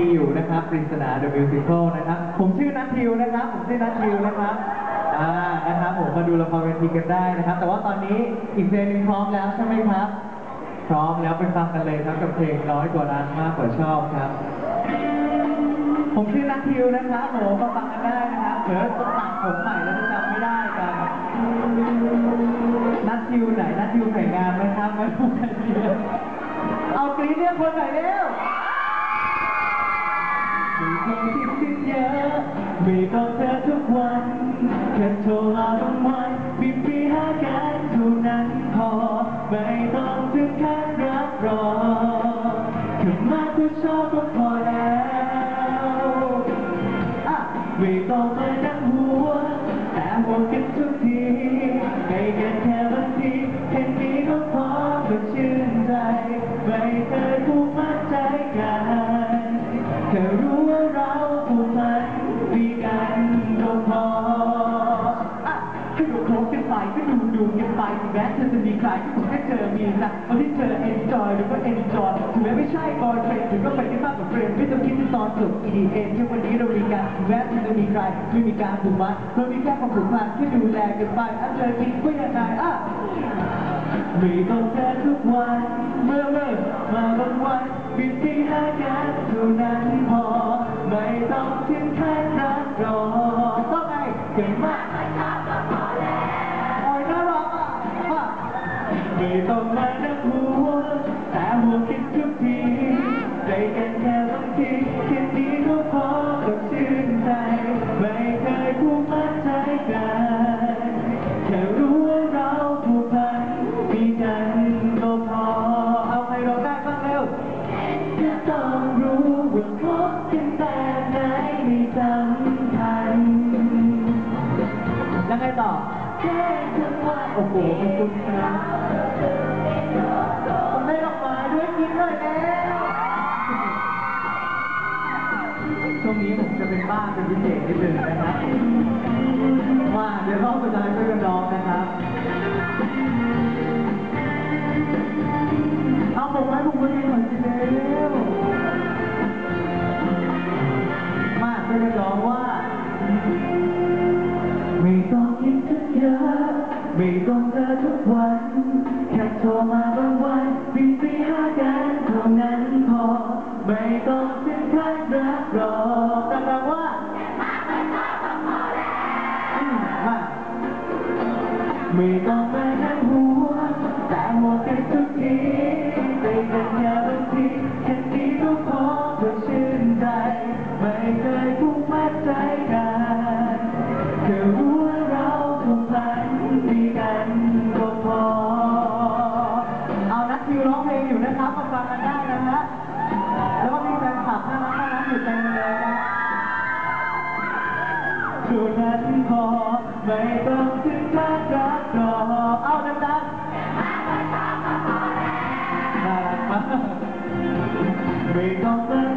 มีอยู่นะครับปริศนา The Musical นะครับ ผมชื่อนัททิวนะครับ ผมชื่อนัททิวนะครับอ่านะครับผมมาดูละครเวทีกันได้นะครับ แต่ว่าตอนนี้อีกเพลงหนึงพร้อมแล้วใช่ไหมครับ พร้อมแล้วไปฟังกันเลยครับกับเพลงน้อยกว่ารักมากกว่าชอบครับ ผมชื่อนัททิวนะครับผมมาฟังกันได้นะครับเผื่อจะตัดผมใหม่แล้วจะจำไม่ได้กันนัททิวไหนนัททิวไข่งามไหมครับมาดูกันดีเอากรี๊ดเรียกคนหน่อยเร็ว ไม่ต้องเจอทุกวันแค่โทรมาทุกวันมีฟรีหากันเท่านั้นพอ ไม่ต้องถึงขั้นรับรองแค่มาเพื่อชอบก็พอแล้วอะไม่ต้องมานั่งหัว แต่ห่วงกันทุกทีให้กันแค่บางทีแค่นี้ ไปก็ดูดูกันไปแม้เธอจะมีใครที่ผมแค่เจอมีสักคนที่เธอ enjoy หรือว่า enjoy ถึงแม้ไม่ใช่บอยเฟรนหรือก็เป็นแค่มากกว่าเฟรนด์ไม่ต้องคิดถึงตอนจบ EDM แค่วันนี้เรามีการแม้เธอจะมีใครไม่มีการผูกมัดเรามีแค่ความผูกพันที่ดูแลกันไปอะเธอคิดว่ายังไงอะไม่ต้องเจอทุกวันเมื่อเมื่อมาบางวันบินที่หากันเท่านั้นพอไม่ต้องถึงขั้นรักรอต้องไงเก่งมาก โอ้โหขอบคุณครับผมได้ดอกไม้ด้วยกินเลยแล้วช่วงนี้ผมจะเป็นบ้าเป็นพิเศษนิดนึงนะครับมาเดี๋ยวรอบสุดท้ายช่วยกันร้องนะครับเอาผมไว้ผมคนนี้หน่อยสิเร็วมาช่วยกันร้องว่าไม่ต้อง ยอะไม่ต้องเจอทุกวันแค่โทรมาบางวันปีปีหากันเท่านั้นพอ ไม่ต้องถึงขั้นรักรองดังๆว่าอืมมาไม่ต้องมานั่งหัวแต่หัวกันทุกทีใจกันแค่บางทีแค่นี้ก็พอเพื่อชื่นใจไม่เคย ไม่ต้องถึงรักรักรอเอาดังดังน่ารักมากไม่ต้อง